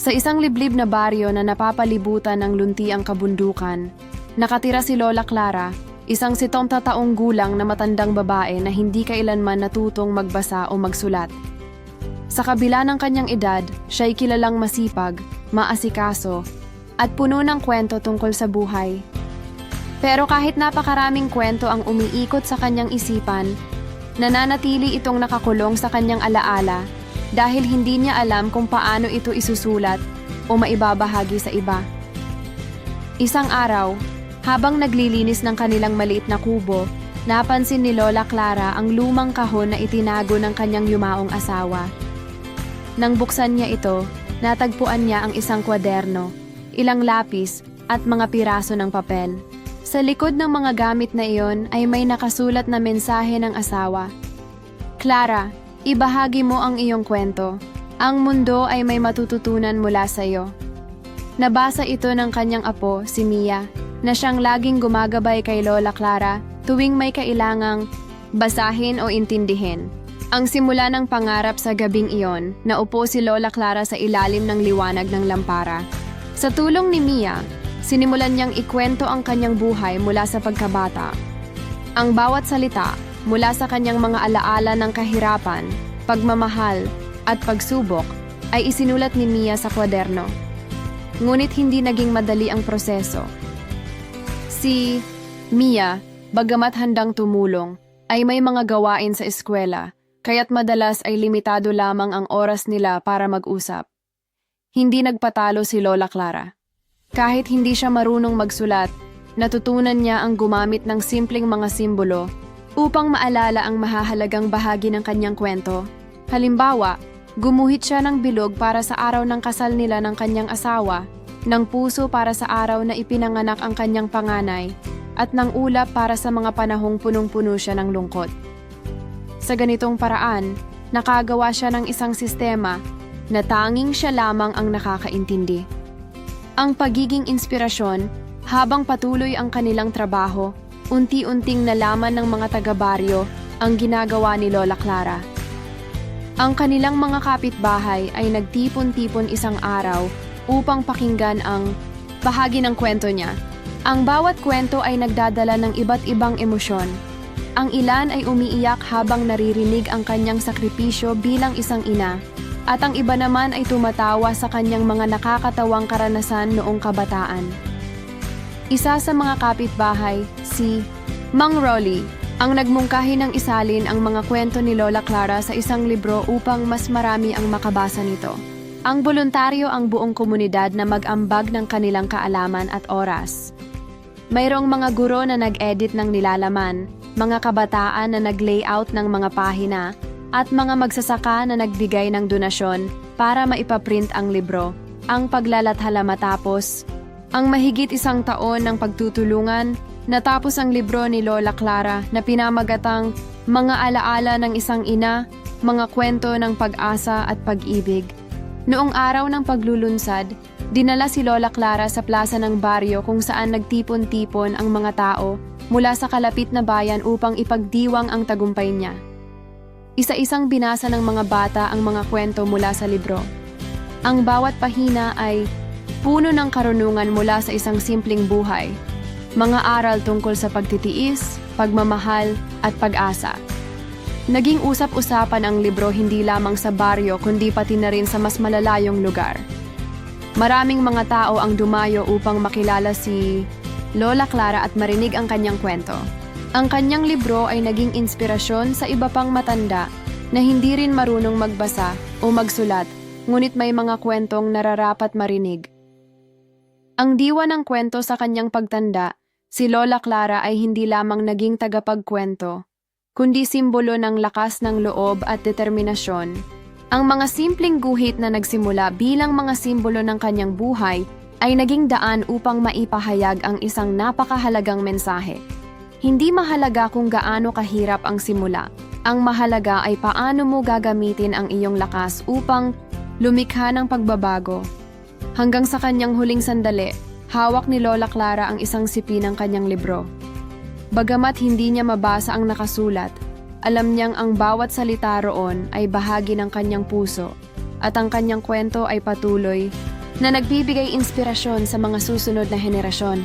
Sa isang liblib na baryo na napapalibutan ng luntiang kabundukan, nakatira si Lola Clara, isang sitong taong gulang na matandang babae na hindi kailanman natutong magbasa o magsulat. Sa kabila ng kanyang edad, siya'y kilalang masipag, maasikaso, at puno ng kwento tungkol sa buhay. Pero kahit napakaraming kwento ang umiikot sa kanyang isipan, nananatili itong nakakulong sa kanyang alaala dahil hindi niya alam kung paano ito isusulat o maibabahagi sa iba. Isang araw, habang naglilinis ng kanilang maliit na kubo, napansin ni Lola Clara ang lumang kahon na itinago ng kanyang yumaong asawa. Nang buksan niya ito, natagpuan niya ang isang kwaderno, ilang lapis at mga piraso ng papel. Sa likod ng mga gamit na iyon ay may nakasulat na mensahe ng asawa. Clara, ibahagi mo ang iyong kwento. Ang mundo ay may matututunan mula sa iyo. Nabasa ito ng kanyang apo, si Mia, na siyang laging gumagabay kay Lola Clara tuwing may kailangang basahin o intindihin. Ang simula ng pangarap sa gabing iyon, naupo si Lola Clara sa ilalim ng liwanag ng lampara. Sa tulong ni Mia, sinimulan niyang ikwento ang kanyang buhay mula sa pagkabata. Ang bawat salita mula sa kanyang mga alaala ng kahirapan, pagmamahal, at pagsubok ay isinulat ni Mia sa kwaderno. Ngunit hindi naging madali ang proseso. Si Mia, bagamat handang tumulong, ay may mga gawain sa eskwela, kaya't madalas ay limitado lamang ang oras nila para mag-usap. Hindi nagpatalo si Lola Clara. Kahit hindi siya marunong magsulat, natutunan niya ang gumamit ng simpleng mga simbolo upang maalala ang mahahalagang bahagi ng kanyang kwento. Halimbawa, gumuhit siya ng bilog para sa araw ng kasal nila ng kanyang asawa, ng puso para sa araw na ipinanganak ang kanyang panganay, at ng ulap para sa mga panahong punong-puno siya ng lungkot. Sa ganitong paraan, nakagawa siya ng isang sistema na tanging siya lamang ang nakakaintindi. Ang pagiging inspirasyon, habang patuloy ang kanilang trabaho, unti-unting nalaman ng mga taga-baryo ang ginagawa ni Lola Clara. Ang kanilang mga kapitbahay ay nagtipon-tipon isang araw upang pakinggan ang bahagi ng kwento niya. Ang bawat kwento ay nagdadala ng iba't ibang emosyon. Ang ilan ay umiiyak habang naririnig ang kanyang sakripisyo bilang isang ina, at ang iba naman ay tumatawa sa kanyang mga nakakatawang karanasan noong kabataan. Isa sa mga kapitbahay, si Mang Rolly, ang nagmungkahi ng isalin ang mga kwento ni Lola Clara sa isang libro upang mas marami ang makabasa nito. Ang voluntaryo ang buong komunidad na mag-ambag ng kanilang kaalaman at oras. Mayroong mga guro na nag-edit ng nilalaman, mga kabataan na nag-layout ng mga pahina, at mga magsasaka na nagbigay ng donasyon para maipaprint ang libro. Ang paglalathala matapos, ang mahigit isang taon ng pagtutulungan, natapos ang libro ni Lola Clara na pinamagatang Mga alaala ng isang ina, mga kwento ng pag-asa at pag-ibig. Noong araw ng paglulunsad, dinala si Lola Clara sa plaza ng baryo kung saan nagtipon-tipon ang mga tao mula sa kalapit na bayan upang ipagdiwang ang tagumpay niya. Isa-isang binasa ng mga bata ang mga kwento mula sa libro. Ang bawat pahina ay puno ng karunungan mula sa isang simpleng buhay. Mga aral tungkol sa pagtitiis, pagmamahal, at pag-asa. Naging usap-usapan ang libro hindi lamang sa baryo kundi pati na rin sa mas malalayong lugar. Maraming mga tao ang dumayo upang makilala si Lola Clara at marinig ang kanyang kwento. Ang kanyang libro ay naging inspirasyon sa iba pang matanda na hindi rin marunong magbasa o magsulat, ngunit may mga kwentong nararapat marinig. Ang diwa ng kwento sa kanyang pagtanda, si Lola Clara ay hindi lamang naging tagapagkwento, kundi simbolo ng lakas ng loob at determinasyon. Ang mga simpleng guhit na nagsimula bilang mga simbolo ng kanyang buhay ay naging daan upang maipahayag ang isang napakahalagang mensahe. Hindi mahalaga kung gaano kahirap ang simula. Ang mahalaga ay paano mo gagamitin ang iyong lakas upang lumikha ng pagbabago. Hanggang sa kanyang huling sandali, hawak ni Lola Clara ang isang sipi ng kanyang libro. Bagamat hindi niya mabasa ang nakasulat, alam niyang ang bawat salita roon ay bahagi ng kanyang puso at ang kanyang kwento ay patuloy na nagbibigay inspirasyon sa mga susunod na henerasyon.